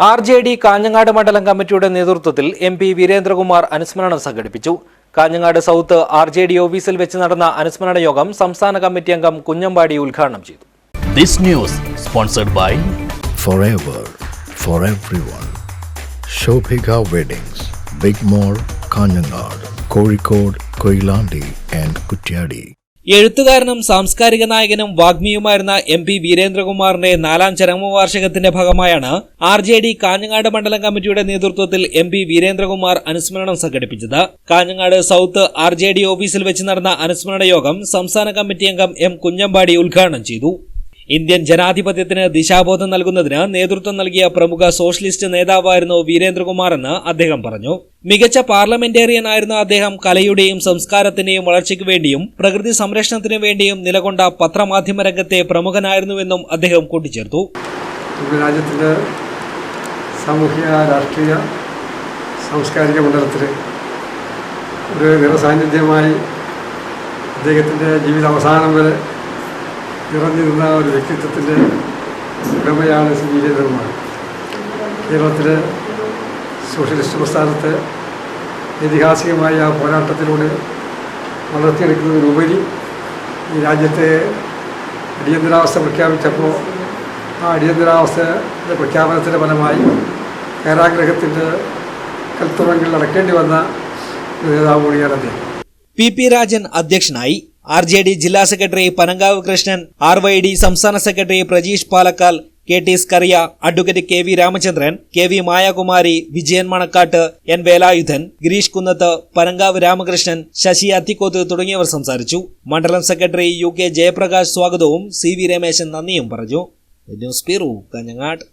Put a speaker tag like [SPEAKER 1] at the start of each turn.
[SPEAKER 1] R J D Kanhangad മണ്ഡലം കമ്മിറ്റിയുടെ നേതൃത്വത്തിൽ എം പി വീരേന്ദ്രകുമാർ അനുസ്മരണം സംഘടിപ്പിച്ചു Kanhangad south R J D ഓഫീസിൽ വെച്ച് നടന്ന അനുസ്മരണ യോഗം സംസ്ഥാന കമ്മിറ്റി അംഗം കുഞ്ഞമ്പാടി ഉദ്ഘാടനം ചെയ്തു
[SPEAKER 2] This news sponsored by
[SPEAKER 3] forever for everyone. Shobhika Weddings, Big Mall, Kanyanad, Kozhikode, Koilandi and Kutyadi.
[SPEAKER 1] എഴുത്തുകാരനും സാംസ്കാരിക നായകനും വാഗ്മിയുമായിരുന്ന എം പി വീരേന്ദ്രകുമാറിന്റെ നാലാം ചരമവാർഷികത്തിന്റെ ഭാഗമായാണ് ആർ ജെ ഡി കാഞ്ഞങ്ങാട് മണ്ഡലം കമ്മിറ്റിയുടെ നേതൃത്വത്തിൽ എം പി വീരേന്ദ്രകുമാർ അനുസ്മരണം സംഘടിപ്പിച്ചത്. Kanhangad south R J D ഓഫീസിൽ വെച്ച് നടന്ന അനുസ്മരണ യോഗം സംസ്ഥാന കമ്മിറ്റി അംഗം എം കുഞ്ഞമ്പാടി ഉദ്ഘാടനം ചെയ്തു. ഇന്ത്യൻ ജനാധിപത്യത്തിന് ദിശാബോധം നൽകുന്നതിന് നേതൃത്വം നൽകിയ പ്രമുഖ സോഷ്യലിസ്റ്റ് നേതാവായിരുന്നു വീരേന്ദ്രകുമാർ എന്ന് അദ്ദേഹം പറഞ്ഞു. മികച്ച പാർലമെന്റേറിയൻ ആയിരുന്ന അദ്ദേഹം കലയുടെയും സംസ്കാരത്തിന്റെയും വളർച്ചയ്ക്ക് വേണ്ടിയും പ്രകൃതി സംരക്ഷണത്തിനു വേണ്ടിയും നിലകൊണ്ട പത്രമാധ്യമ രംഗത്തെ പ്രമുഖനായിരുന്നുവെന്നും അദ്ദേഹം കൂട്ടിച്ചേർത്തു.
[SPEAKER 4] രാജ്യത്തിന്റെ സാമൂഹിക രാഷ്ട്രീയ സാംസ്കാരിക മണ്ഡലത്തിൽ ഒരു നിറസാന്നിധ്യമായി അദ്ദേഹത്തിന്റെ ജീവിത അവസാനം വരെ നിറഞ്ഞു നിന്ന ഒരു വ്യക്തിത്വത്തിന്റെ ഉടമയാണ് ശ്രീ വീരേന്ദ്രകുമാർ കേരളത്തിലെ സോഷ്യലിസ്റ്റ് പ്രസ്ഥാനത്തെ ഐതിഹാസികമായ ആ പോരാട്ടത്തിലൂടെ വളർത്തിയെടുക്കുന്നതിനുപരി ഈ രാജ്യത്തെ അടിയന്തരാവസ്ഥ പ്രഖ്യാപിച്ചപ്പോൾ ആ അടിയന്തരാവസ്ഥയുടെ പ്രഖ്യാപനത്തിന്റെ ഫലമായി കാരാഗ്രഹത്തിന്റെ കൽത്തുറങ്ങളിൽ അടക്കേണ്ടി വന്ന നേതാവ് കൂടിയാണ് അദ്ദേഹം.
[SPEAKER 1] പി പി രാജൻ അധ്യക്ഷനായി ആർ ജെ ഡി ജില്ലാ secretary Panankavu Krishnan R Y D സംസ്ഥാന secretary Prajeesh Palakkal K T Scaria advocate K V Ramachandran K V Mayakumari Vijayan Manakkat N Velayudhan Gireesh Kunnath Panankavu Ramakrishnan Sasi Athikkoth തുടങ്ങിയവർ സംസാരിച്ചു. മണ്ഡലം secretary U K Jayaprakash സ്വാഗതവും C V Rameshan നന്ദിയും പറഞ്ഞു. News bureau Kanhangad.